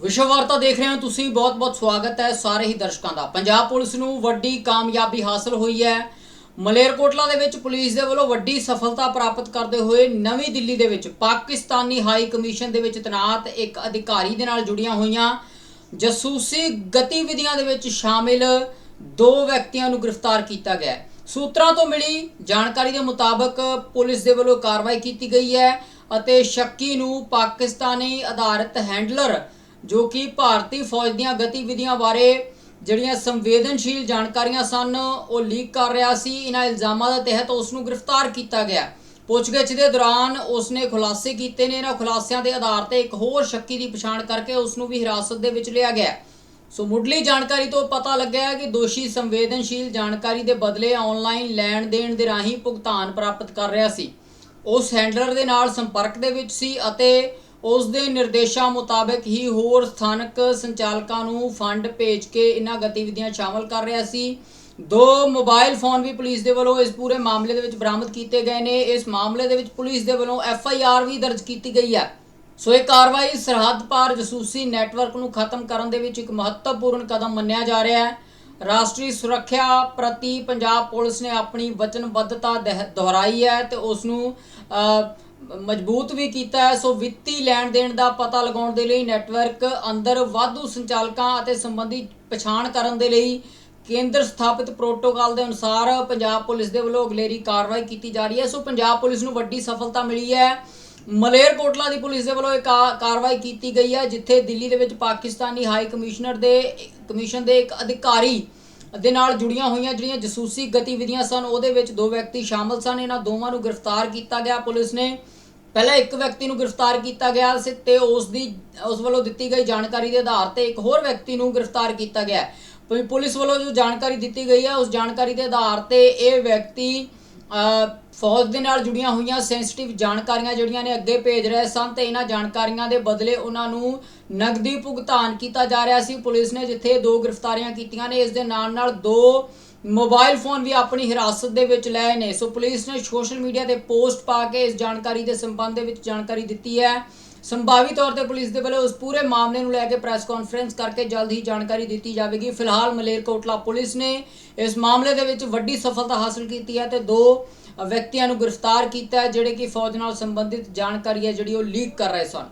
ਵਿਸ਼ਵ ਵਾਰਤਾ ਦੇਖ ਰਹੇ ਹੋ ਤੁਸੀਂ ਬਹੁਤ-ਬਹੁਤ ਸਵਾਗਤ ਹੈ ਸਾਰੇ ਹੀ ਦਰਸ਼ਕਾਂ ਦਾ। ਪੰਜਾਬ ਪੁਲਿਸ ਨੂੰ ਵੱਡੀ ਕਾਮਯਾਬੀ ਹਾਸਲ ਹੋਈ ਹੈ। ਮਲੇਰਕੋਟਲਾ ਦੇ ਵਿੱਚ ਪੁਲਿਸ ਦੇ ਵੱਲੋਂ ਵੱਡੀ ਸਫਲਤਾ ਪ੍ਰਾਪਤ ਕਰਦੇ ਹੋਏ ਨਵੀਂ ਦਿੱਲੀ ਦੇ ਵਿੱਚ ਪਾਕਿਸਤਾਨੀ ਹਾਈ ਕਮਿਸ਼ਨ ਦੇ ਵਿੱਚ ਤੈਨਾਤ ਇੱਕ ਅਧਿਕਾਰੀ ਦੇ ਨਾਲ ਜੁੜੀਆਂ ਹੋਈਆਂ। ਜਸੂਸੀ ਗਤੀਵਿਧੀਆਂ ਦੇ ਵਿੱਚ ਸ਼ਾਮਿਲ ਦੋ ਵਿਅਕਤੀਆਂ ਨੂੰ ਗ੍ਰਿਫਤਾਰ ਕੀਤਾ ਗਿਆ ਹੈ। ਸੂਤਰਾਂ ਤੋਂ ਮਿਲੀ ਜਾਣਕਾਰੀ ਦੇ ਮੁਤਾਬਕ ਪੁਲਿਸ ਦੇ ਵੱਲੋਂ ਕਾਰਵਾਈ ਕੀਤੀ ਗਈ ਹੈ ਅਤੇ ਸ਼ੱਕੀ ਨੂੰ ਪਾਕਿਸਤਾਨੀ ਆਧਾਰਿਤ ਹੈਂਡਲਰ ਜੋ ਕਿ ਭਾਰਤੀ ਫੌਜ ਦੀਆਂ ਗਤੀਵਿਧੀਆਂ ਬਾਰੇ ਜਿਹੜੀਆਂ ਸੰਵੇਦਨਸ਼ੀਲ ਜਾਣਕਾਰੀਆਂ ਸਨ, ਉਹ ਲੀਕ ਕਰ ਰਿਹਾ ਸੀ। ਇਹਨਾਂ ਇਲਜ਼ਾਮਾਂ ਦੇ ਤਹਿਤ ਉਸ ਨੂੰ ਗ੍ਰਿਫਤਾਰ ਕੀਤਾ ਗਿਆ। ਪੁੱਛਗਿੱਛ ਦੇ ਦੌਰਾਨ ਉਸ ਨੇ ਖੁਲਾਸੇ ਕੀਤੇ ਨੇ। ਇਹਨਾਂ ਖੁਲਾਸਿਆਂ ਦੇ ਆਧਾਰ ਤੇ ਇੱਕ ਹੋਰ ਸ਼ੱਕੀ ਦੀ ਪਛਾਣ ਕਰਕੇ ਉਸ ਨੂੰ ਵੀ ਹਿਰਾਸਤ ਦੇ ਵਿੱਚ ਲਿਆ ਗਿਆ। ਸੋ ਮੁੱਢਲੀ ਜਾਣਕਾਰੀ ਤੋਂ ਪਤਾ ਲੱਗਿਆ ਕਿ ਦੋਸ਼ੀ ਸੰਵੇਦਨਸ਼ੀਲ ਜਾਣਕਾਰੀ ਦੇ ਬਦਲੇ ਆਨਲਾਈਨ ਲੈਣ ਦੇਣ ਦੇ ਰਾਹੀਂ ਭੁਗਤਾਨ ਪ੍ਰਾਪਤ ਕਰ ਰਿਹਾ ਸੀ। ਉਸ ਹੈਂਡਲਰ ਦੇ ਨਾਲ ਸੰਪਰਕ ਦੇ ਵਿੱਚ ਸੀ ਅਤੇ ਉਸ ਦੇ ਨਿਰਦੇਸ਼ਾਂ ਮੁਤਾਬਕ ਹੀ ਹੋਰ ਸਥਾਨਕ ਸੰਚਾਲਕਾਂ ਨੂੰ ਫੰਡ ਭੇਜ ਕੇ ਇਹਨਾਂ ਗਤੀਵਿਧੀਆਂ ਸ਼ਾਮਲ ਕਰ ਰਿਹਾ ਸੀ। ਦੋ ਮੋਬਾਈਲ ਫੋਨ ਵੀ ਪੁਲਿਸ ਦੇ ਵੱਲੋਂ ਇਸ ਪੂਰੇ ਮਾਮਲੇ ਦੇ ਵਿੱਚ ਬਰਾਮਦ ਕੀਤੇ ਗਏ ਨੇ। ਇਸ ਮਾਮਲੇ ਦੇ ਵਿੱਚ ਪੁਲਿਸ ਦੇ ਵੱਲੋਂ ਐਫ ਆਈ ਆਰ ਵੀ ਦਰਜ ਕੀਤੀ ਗਈ ਹੈ। ਸੋ ਇਹ ਕਾਰਵਾਈ ਸਰਹੱਦ ਪਾਰ ਜਸੂਸੀ ਨੈਟਵਰਕ ਨੂੰ ਖਤਮ ਕਰਨ ਦੇ ਵਿੱਚ ਇੱਕ ਮਹੱਤਵਪੂਰਨ ਕਦਮ ਮੰਨਿਆ ਜਾ ਰਿਹਾ ਹੈ। ਰਾਸ਼ਟਰੀ ਸੁਰੱਖਿਆ ਪ੍ਰਤੀ ਪੰਜਾਬ ਪੁਲਿਸ ਨੇ ਆਪਣੀ ਵਚਨਬੱਧਤਾ ਦਹ- ਦੁਹਰਾਈ ਹੈ ਤੇ ਉਸ ਨੂੰ ਮਜ਼ਬੂਤ ਵੀ ਕੀਤਾ ਹੈ। ਸੋ ਵਿੱਤੀ ਲੈਣ ਦੇਣ ਦਾ ਪਤਾ ਲਗਾਉਣ ਦੇ ਲਈ ਨੈਟਵਰਕ ਅੰਦਰ ਵਾਧੂ ਸੰਚਾਲਕਾਂ ਅਤੇ ਸੰਬੰਧੀ ਪਛਾਣ ਕਰਨ ਦੇ ਲਈ ਕੇਂਦਰ ਸਥਾਪਿਤ ਪ੍ਰੋਟੋਕਾਲ ਦੇ ਅਨੁਸਾਰ ਪੰਜਾਬ ਪੁਲਿਸ ਦੇ ਵੱਲੋਂ ਅਗਲੇਰੀ ਕਾਰਵਾਈ ਕੀਤੀ ਜਾ ਰਹੀ ਹੈ। ਸੋ ਪੰਜਾਬ ਪੁਲਿਸ ਨੂੰ ਵੱਡੀ ਸਫਲਤਾ ਮਿਲੀ ਹੈ। ਮਲੇਰਕੋਟਲਾ ਦੀ ਪੁਲਿਸ ਦੇ ਵੱਲੋਂ ਇੱਕ ਕਾ- ਕਾਰਵਾਈ ਕੀਤੀ ਗਈ ਹੈ, ਜਿੱਥੇ ਦਿੱਲੀ ਦੇ ਵਿੱਚ ਪਾਕਿਸਤਾਨੀ ਹਾਈ ਕਮਿਸ਼ਨਰ ਦੇ, ਕਮਿਸ਼ਨ ਦੇ ਇੱਕ ਅਧਿਕਾਰੀ ਦੇ ਨਾਲ ਜੁੜੀਆਂ ਹੋਈਆਂ ਜਿਹੜੀਆਂ ਜਸੂਸੀ ਗਤੀਵਿਧੀਆਂ ਸਨ, ਉਹਦੇ ਵਿੱਚ ਦੋ ਵਿਅਕਤੀ ਸ਼ਾਮਲ ਸਨ। ਇਹਨਾਂ ਦੋਵਾਂ ਨੂੰ ਗ੍ਰਿਫਤਾਰ ਕੀਤਾ ਗਿਆ ਪੁਲਿਸ ਨੇ। ਪਹਿਲਾਂ ਇੱਕ ਵਿਅਕਤੀ ਨੂੰ ਗ੍ਰਿਫਤਾਰ ਕੀਤਾ ਗਿਆ ਸੀ ਤੇ ਉਸ ਦੀ, ਉਸ ਵੱਲੋਂ ਦਿੱਤੀ ਗਈ ਜਾਣਕਾਰੀ ਦੇ ਆਧਾਰ ਤੇ ਇੱਕ ਹੋਰ ਵਿਅਕਤੀ ਨੂੰ ਗ੍ਰਿਫਤਾਰ ਕੀਤਾ ਗਿਆ। ਪੁਲਿਸ ਵੱਲੋਂ ਜੋ ਜਾਣਕਾਰੀ ਦਿੱਤੀ ਗਈ ਹੈ, ਉਸ ਜਾਣਕਾਰੀ ਦੇ ਆਧਾਰ ਤੇ ਇਹ ਵਿਅਕਤੀ ਫੌਜ ਦੇ ਨਾਲ ਜੁੜੀਆਂ ਹੋਈਆਂ ਸੈਂਸਿਟਿਵ ਜਾਣਕਾਰੀਆਂ ਜਿਹੜੀਆਂ ਨੇ ਅੱਗੇ ਭੇਜ ਰਹੇ ਸਨ ਤੇ ਇਹਨਾਂ ਜਾਣਕਾਰੀਆਂ ਦੇ ਬਦਲੇ ਉਹਨਾਂ ਨੂੰ ਨਗਦੀ ਭੁਗਤਾਨ ਕੀਤਾ ਜਾ ਰਿਹਾ ਸੀ। ਪੁਲਿਸ ਨੇ ਜਿੱਥੇ ਦੋ ਗ੍ਰਿਫਤਾਰੀਆਂ ਕੀਤੀਆਂ ਨੇ, ਇਸ ਦੇ ਨਾਲ ਨਾਲ ਦੋ ਮੋਬਾਈਲ ਫੋਨ ਵੀ ਆਪਣੀ ਹਿਰਾਸਤ ਦੇ ਵਿੱਚ ਲਏ ਨੇ। ਸੋ ਪੁਲਿਸ ਨੇ ਸੋਸ਼ਲ ਮੀਡੀਆ ਤੇ ਪੋਸਟ ਪਾ ਕੇ ਇਸ ਜਾਣਕਾਰੀ ਦੇ ਸੰਬੰਧ ਦੇ ਵਿੱਚ ਜਾਣਕਾਰੀ ਦਿੱਤੀ ਹੈ। ਸੰਭਾਵੀ ਤੌਰ ਤੇ ਪੁਲਿਸ ਦੇ ਵੱਲੋਂ ਉਸ ਪੂਰੇ ਮਾਮਲੇ ਨੂੰ ਲੈ ਕੇ ਪ੍ਰੈਸ ਕਾਨਫਰੰਸ ਕਰਕੇ ਜਲਦ ਹੀ ਜਾਣਕਾਰੀ ਦਿੱਤੀ ਜਾਵੇਗੀ। ਫਿਲਹਾਲ ਮਲੇਰਕੋਟਲਾ ਪੁਲਿਸ ਨੇ ਇਸ ਮਾਮਲੇ ਦੇ ਵਿੱਚ ਵੱਡੀ ਸਫਲਤਾ ਹਾਸਲ ਕੀਤੀ ਹੈ ਤੇ ਦੋ ਵਿਅਕਤੀਆਂ ਨੂੰ ਗ੍ਰਿਫਤਾਰ ਕੀਤਾ ਹੈ, ਜਿਹੜੇ ਕਿ ਫੌਜ ਨਾਲ ਸੰਬੰਧਿਤ ਜਾਣਕਾਰੀ ਹੈ ਜਿਹੜੀ ਉਹ ਲੀਕ ਕਰ ਰਹੇ ਸਨ।